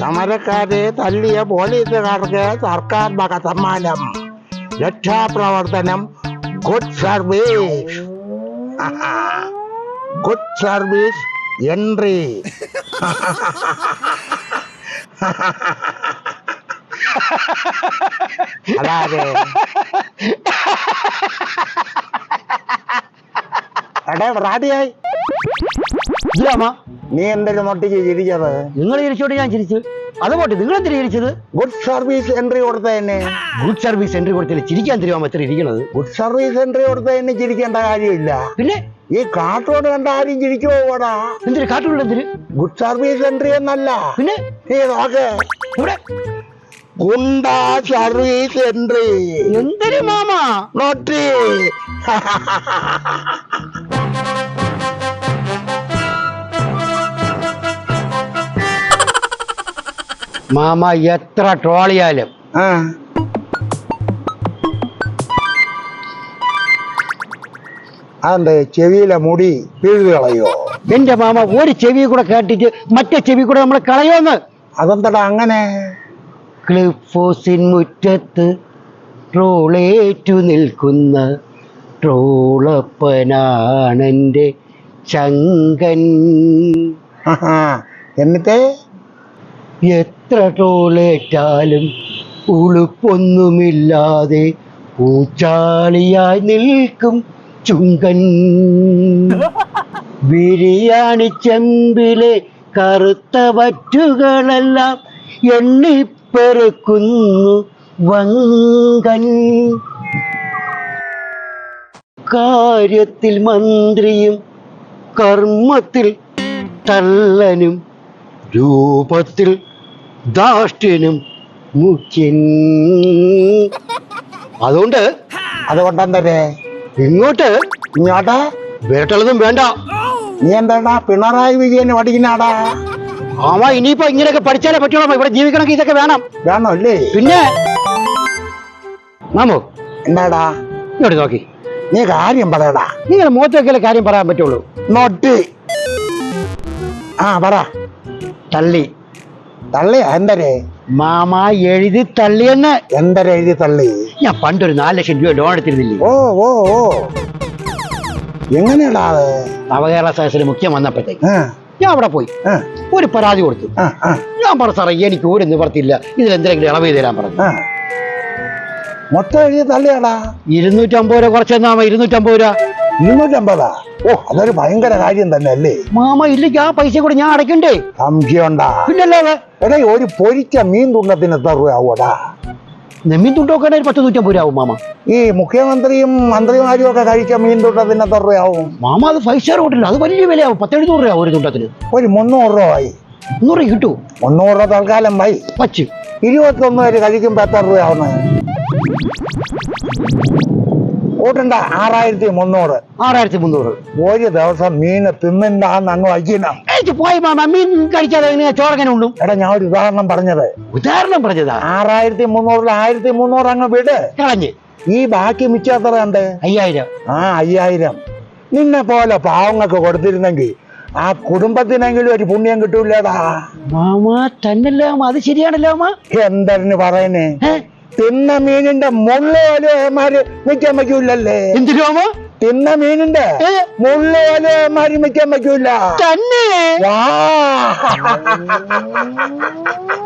സമരക്കാരെ തല്ലിയ പോലീസുകാർക്ക് സർക്കാർ വക സമ്മാനം. രക്ഷാപ്രവർത്തനം good service good service entry അതാരെ എടാ റാഡിയായി. ഇല്ലാമ നീ എന്തൊരു മൊട്ടിക്ക് ചിരിച്ചത്? നിങ്ങൾ ചിരിച്ചോട്ട് ഞാൻ ചിരിച്ചു. അത് പോട്ടെ നിങ്ങൾ എന്തിനാ ചിരിച്ചത്? ഗുഡ് സർവീസ് എൻട്രി കൊടുത്ത തന്നെ ഗുഡ് സർവീസ് എൻട്രി കൊടുത്തില്ല. ചിരിക്കാൻ തരുവാൻ പറ്റില്ല ഇരിക്കണത്? ഗുഡ് സർവീസ് എൻട്രി കൊടുത്ത തന്നെ ചിരിക്കേണ്ട കാര്യമില്ല. പിന്നെ? ഈ കാട്ടോട് കണ്ട ആരും എന്തിന്? കാട്ടുള്ള എന്തിന്? ഗുഡ് സർവീസ് എൻട്രി എന്നല്ല. പിന്നെ? നീ നോക്ക്. ഇവിടെ? ഗുണ്ട സർവീസ് എൻട്രി എന്തിന് മാമ? നോട്ടി മാമ എത്ര ട്രോളിയാലും ആ. അതെന്ത് ചെവിയിലെ മുടി പിഴുതു കളയോ? എന്റെ മാമ ഒരു ചെവി കൂടെ കേട്ടിട്ട് മറ്റേ ചെവി കൂടെ നമ്മൾ കളയോന്ന്. അതെന്താടാ അങ്ങനെ? ക്ലിഫോസിൻ മുറ്റത്ത് ട്രോളേറ്റു നിൽക്കുന്ന ട്രോളപ്പനാണെന്റെ ചങ്കൻ. എന്നിട്ട്? എത്ര ടോളേറ്റാലും ഉളുപ്പൊന്നുമില്ലാതെ പൂച്ചാളിയായി നിൽക്കും ചുങ്കൻ. ബിരിയാണി ചെമ്പിലെ കറുത്ത വറ്റുകളെല്ലാം എണ്ണിപ്പെറുക്കുന്നു വങ്കൻ. കാര്യത്തിൽ മന്ത്രിയും കർമ്മത്തിൽ തള്ളനും രൂപത്തിൽ മുഖ്യൻ അതുകൊണ്ട് അതുകൊണ്ടെന്തേ ഇങ്ങോട്ട് ഇങ്ങോട്ടാ. വേട്ടലൊന്നും വേണ്ട. നീ എന്താടാ പിണറായി വിജയൻ പഠിക്കുന്നാടാ ആ ഇനിയിപ്പോ ഇങ്ങനെയൊക്കെ പഠിച്ചാലേ പറ്റുള്ളൂ. ഇവിടെ ജീവിക്കണമെങ്കിൽ ഇതൊക്കെ വേണം. വേണോ അല്ലേ പിന്നെ? മാമോ. എന്താടാ? ഇങ്ങോട്ട് നോക്കി. നീ കാര്യം പറയടാ. നിങ്ങൾ മുഖത്തേക്കല്ലേ കാര്യം പറയാൻ പറ്റുള്ളൂ. നോട്ടി. ആ പറ. തള്ളി. തള്ളിയാ എന്തരേ മാമ എഴുതി തള്ളിയെന്ന് എന്തര എഴുതി തള്ളി? ഞാൻ പണ്ടൊരു നാല് ലക്ഷം രൂപ ലോൺ എടുത്തിരുന്നില്ലേ? ഓ ഓ ഓ. എങ്ങനെയാടാ അത്? നവകേരള സദസ്സിന് മുഖ്യം വന്നപ്പോഴത്തേക്ക് ഞാൻ അവിടെ പോയി. ഒരു പരാതി കൊടുത്തു. ഞാൻ പറഞ്ഞു സാറേ എനിക്ക് ഒരു നിവർത്തിയില്ല ഇതിൽ എന്തെങ്കിലും ഇളവ് ചെയ്ത് തരാൻ പറഞ്ഞു. മൊത്തം എഴുതി തള്ളിയാടാ ഇരുന്നൂറ്റമ്പത് രൂപ കുറച്ച് തന്നാ ഇരുന്നൂറ്റമ്പത് രൂപ. ഇരുന്നൂറ്റമ്പതാ? ഓ അതൊരു ഭയങ്കര കാര്യം തന്നെ അല്ലേ മാമ ഇല്ലെങ്കിൽ ആ പൈസ കൂടെ ഞാൻ അടയ്ക്കണ്ടേ? സംശയമുണ്ടാ. പിന്നല്ലാതെ എടേ ഒരു പൊരിച്ച മീൻ തുണ്ടത്തിന് എത്ര രൂപ ആവൂടാ നെമ്മീൻ തുണ്ടൊക്കെ ഒരു പത്ത് നൂറ്റമ്പത് രൂപ ആവും മാമ. ഈ മുഖ്യമന്ത്രിയും മന്ത്രിമാരും ഒക്കെ കഴിച്ച മീൻ തുണ്ടത്തിന് എത്ര രൂപയാവും മാമ അത് ഫൈവ് സ്റ്റാർ ഹോട്ടലിൽ അത് വലിയ വിലയാവും. പത്തെഴുന്നൂറ് രൂപ ഒരു തുണ്ടത്തിന്. ഒരു മുന്നൂറ് രൂപ ആയി. മുന്നൂറ് കിട്ടൂ മുന്നൂറ് രൂപ തൽക്കാലം വൈ ഇരുപത്തൊന്ന് പേര് കഴിക്കുമ്പോ എത്ര രൂപയാവുന്നത് കൂട്ടണ്ട ആറായിരത്തി മുന്നൂറ്. ആറായിരത്തി മുന്നൂറ്. ഒരു ദിവസം മീന് തിന്നിണ്ടാന്ന് അങ്ങ് വയ്ക്കണം പോയി മാമ മീൻ കഴിക്കാതെ എങ്ങനെയാ ചോറങ്ങനെ ഉണ്ടും എടാ ഞാൻ ഒരു ഉദാഹരണം പറഞ്ഞത്. ഉദാഹരണം പറഞ്ഞതാ? ആറായിരത്തി മുന്നൂറിൽ ആയിരത്തി മുന്നൂറ് അങ്ങ് വിട്. കളഞ്ഞ്. ഈ ബാക്കി മിച്ചം എത്ര ഉണ്ട് അയ്യായിരം. ആ അയ്യായിരം. നിന്നെ പോലെ പാവങ്ങൾക്ക് കൊടുത്തിരുന്നെങ്കിൽ ആ കുടുംബത്തിനെങ്കിലും ഒരു പുണ്യം കിട്ടൂലേതാ മാമാ തന്നല്ലേ അത് ശരിയാണല്ലോ മാമ. എന്തെന്ന് പറയുന്നേ? തിന്ന മീനിന്റെ വയ്ക്കൂലല്ലേ? എന്തിനു മാമ? തിന്ന മീനിന്റെ ഏ? മുള്ളുമാര് പറ്റൂല വയ്ക്കൂല. തന്നെ? വാ.